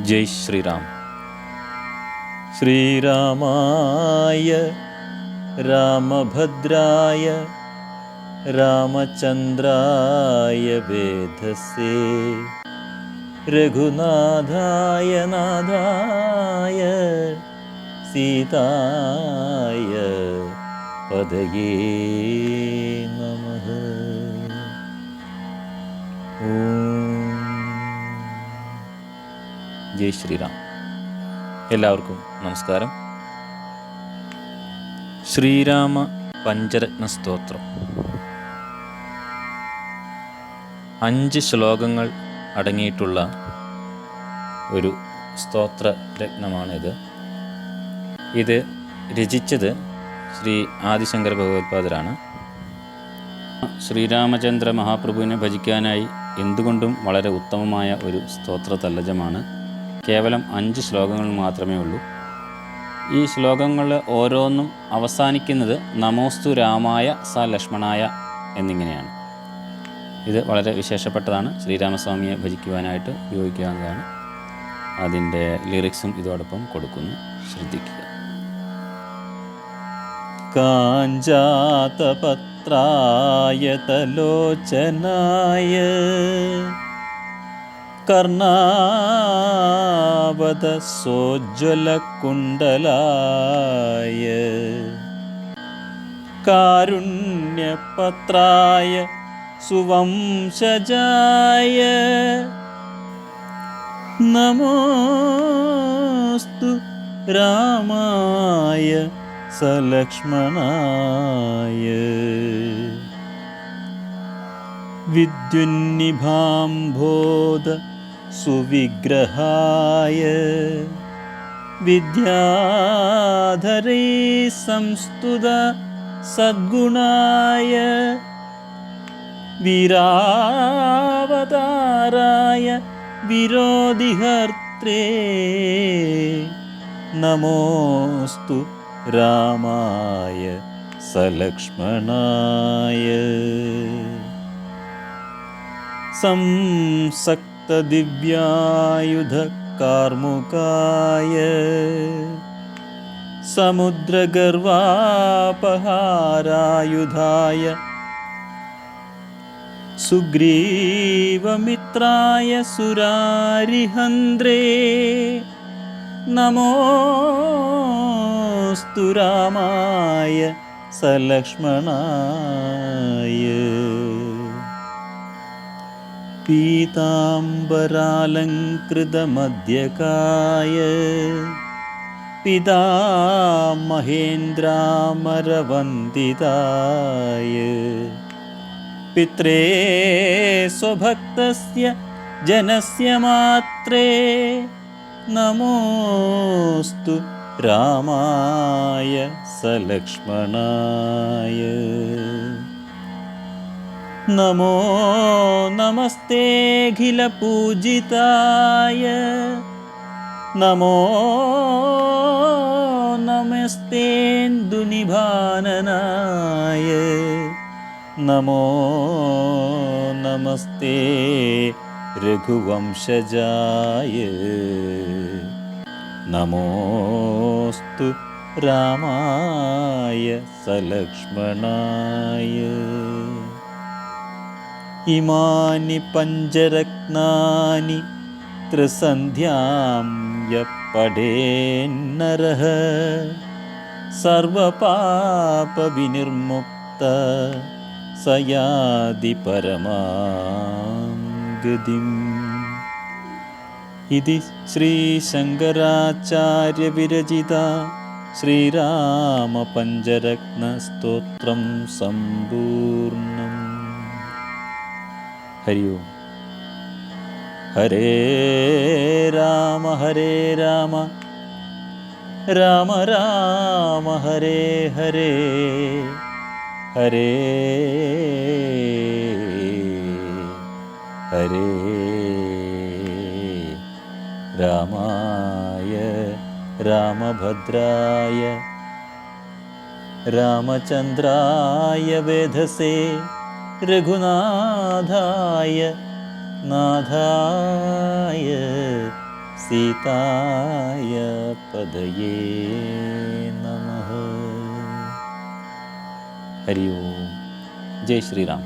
जय श्रीराम। श्रीरामाय रामभद्राय रामचन्द्राय वेधसे। रघुनाथाय नाय सीताय पदये नमः। ॐ ജയ് ശ്രീറാം എല്ലാവർക്കും നമസ്കാരം. ശ്രീരാമ പഞ്ചരത്ന സ്തോത്രം. അഞ്ച് ശ്ലോകങ്ങൾ അടങ്ങിയിട്ടുള്ള ഒരു സ്തോത്ര രത്നമാണിത് ഇത് രചിച്ചത് ശ്രീ ആദിശങ്കര ഭഗവത്പാദരാണ്. ശ്രീരാമചന്ദ്ര മഹാപ്രഭുവിനെ ഭജിക്കാനായി എന്തുകൊണ്ടും വളരെ ഉത്തമമായ ഒരു സ്തോത്ര തല്ലജമാണ് കേവലം അഞ്ച് ശ്ലോകങ്ങൾ മാത്രമേ ഉള്ളൂ. ഈ ശ്ലോകങ്ങൾ ഓരോന്നും അവസാനിക്കുന്നത് നമോസ്തു രാമായ സ ലക്ഷ്മണായ എന്നിങ്ങനെയാണ്. ഇത് വളരെ വിശേഷപ്പെട്ടതാണ്. ശ്രീരാമസ്വാമിയെ ഭജിക്കുവാനായിട്ട് ഉപയോഗിക്കാവുന്നതാണ് അതിന്റെ ലിറിക്സും ഇതോടൊപ്പം കൊടുക്കുന്നു. ശ്രദ്ധിക്കുക. കാഞ്ചാതപത്രായ തലോചനായ കർണാവത സോജ്വലകുണ്ടലായ കാരുണ്യപത്രായ സുവംശജായ നമോസ്തു രാമായ സലക്ഷ്മണായ വിദ്യുന്നിഭാംബോധ सुविग्रहाय विद्याधरे संस्तुत सद्गुणाय वीरावताराय विरोधिहर्त्रे नमोऽस्तु रामाय सलक्ष्मणाय संसक्ति സലക്ഷ്മണായ സംസക്തദിവ്യായുധകാർമുകായ സമുദ്രഗർവാപഹാരായുധായ സുഗ്രീവമിത്രായ സുരാരിഹന്ത്രേ. നമോസ്തു രാമായ സലക്ഷ്മണായ പീതാംബരാലങ്കൃതമധ്യകായ പിതാമഹേന്ദ്രാമരവന്ദിതായ പിത്രേ സ്വഭക്തസ്യ ജനസ്യ മാത്രേ. നമോസ്തു രാമായ സലക്ഷ്മണായ. നമോ നമസ്തേഖിലപൂജിതായ നമോ നമസ്തേന്ദുനിഭാനനായ നമോ നമസ്തേ രഘുവംശജായ നമോസ്തു രാമായ സലക്ഷ്മണായ ഇമാനി പഞ്ചരത്നാനി ത്രിസന്ധ്യാം യപ്പടേന്നരഃ സർവപാപവിനിർമുക്ത സയാതി പരമാം ഗതിം. ഇതി ശ്രീശങ്കരാചാര്യവിരചിത ശ്രീരാമപഞ്ചരത്നസ്തോത്രം സമ്പൂർണം ഹരി ഓം ഹരേ രാമ ഹരേ രാമ. രാമ രാമ ഹരേ ഹരേ. ഹരേ ഹരേ. രാമായ രാമഭദ്രായ രാമചന്ദ്രായ വേധസേ. രഘുനാഥായ നാഥായ സീതായ പദയേ നമ ഹരി ഓം ജയ് ശ്രീറാം